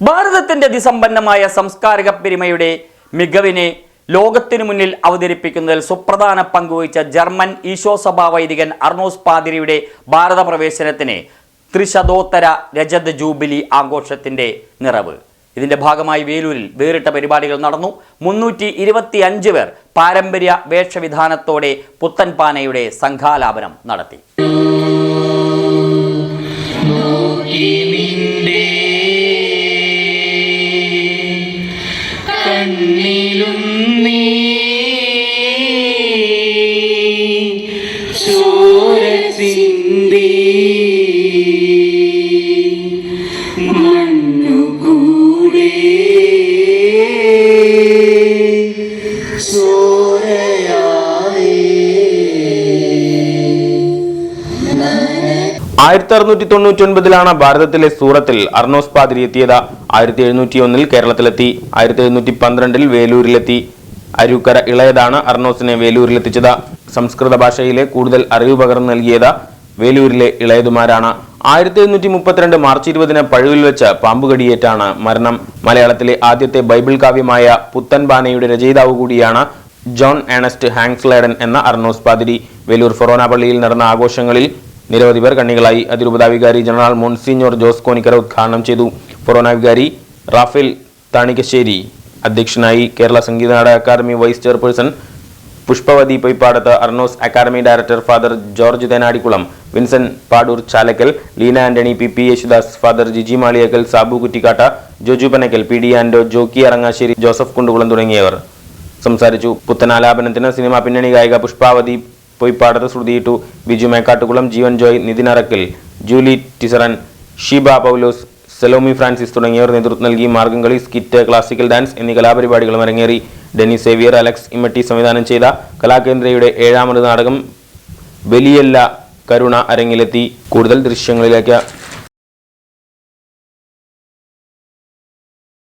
ഭാരതത്തിന്റെ അതിസമ്പന്നമായ സാംസ്കാരിക പെരുമയുടെ മികവിനെ ലോകത്തിനു മുന്നിൽ അവതരിപ്പിക്കുന്നതിൽ സുപ്രധാന പങ്കുവഹിച്ച ജർമ്മൻ ഈശോസഭാ വൈദികൻ അർണോസ് പാതിരിയുടെ ഭാരത പ്രവേശനത്തിന് ത്രിശതോത്തര രജത ജൂബിലി ആഘോഷത്തിന്റെ നിറവ്. ഇതിന്റെ ഭാഗമായി വേലൂരിൽ വേറിട്ട പരിപാടികൾ നടന്നു. മുന്നൂറ്റി ഇരുപത്തി അഞ്ച് പേർ പാരമ്പര്യ വേഷവിധാനത്തോടെ പുത്തൻപാനയുടെ സംഘാലാപനം നടത്തി. ആയിരത്തി അറുന്നൂറ്റി തൊണ്ണൂറ്റി ഒൻപതിലാണ് ഭാരതത്തിലെ സൂറത്തിൽ അർണോസ് പാതിരി എത്തിയത്. ആയിരത്തി എഴുന്നൂറ്റി ഒന്നിൽ കേരളത്തിലെത്തി ആയിരത്തി എഴുന്നൂറ്റി പന്ത്രണ്ടിൽ വേലൂരിലെത്തി. അരുക്കര ഇളയതാണ് അർണോസിനെ വേലൂരിലെത്തിച്ചത്. സംസ്കൃത ഭാഷയിലെ കൂടുതൽ അറിവ് പകർന്നു നൽകിയത് വേലൂരിലെ ഇളയതുമാരാണ്. ആയിരത്തി എഴുന്നൂറ്റി മുപ്പത്തിരണ്ട് മാർച്ച് ഇരുപതിന് പഴുവിൽ വെച്ച് പാമ്പുകടിയേറ്റാണ് മരണം. മലയാളത്തിലെ ആദ്യത്തെ ബൈബിൾ കാവ്യമായ പുത്തൻബാനയുടെ രചയിതാവ് കൂടിയാണ് ജോൺ ഏണസ്റ്റ് ഹാങ്സ്ലേഡൻ എന്ന അർണോസ് പാതിരി. വേലൂർ ഫൊറോന പള്ളിയിൽ നടന്ന ആഘോഷങ്ങളിൽ നിരവധി പേർ കണ്ണികളായി. അതിരൂപത വികാരി ജനറൽ മോൺസിഞ്ഞോർ ജോസ് കോനിക്കര ഉദ്ഘാടനം ചെയ്തു. ഫൊറോന വികാരി റാഫേൽ താണിക്കശ്ശേരി അധ്യക്ഷനായി Kerala Sangeetha Nataka Akademi vice chairperson Pushpavathi Poyppadath Arnos academy director father George Thenadikulam Vincent Padoor Chalakkal Leena Antony P P Yesudas father Jiji Maliyakkal Sabu Kuttikkatt Joju Panakkal P D Ando Jockey Arangassery Joseph Kundukulam തുടങ്ങിയവർ. സംസാരിച്ചു. പുത്തനാലാപനത്തിന് cinema പിന്നണി ഗായിക പുഷ്പാവതി പൊയ്പ്പാടത്ത് ശ്രുതിയിട്ടു Biju Mekkattukulam Jeevan Joy Nithin Arakkal Julie ടിസറൻ Sheeba Paulose സെലോമി Francis തുടങ്ങിയവർ നേതൃത്വം നൽകി Margamkali skit classical dance എന്നീ കലാപരിപാടികളും അരങ്ങേറി. ഡെന്നി സേവിയർ അലക്സ് ഇമ്മട്ടി സംവിധാനം ചെയ്ത കലാകേന്ദ്രയുടെ ഏഴാമത് നാടകം ബലിയല്ല കരുണ അരങ്ങിലെത്തി. കൂടുതൽ ദൃശ്യങ്ങളിലേക്ക്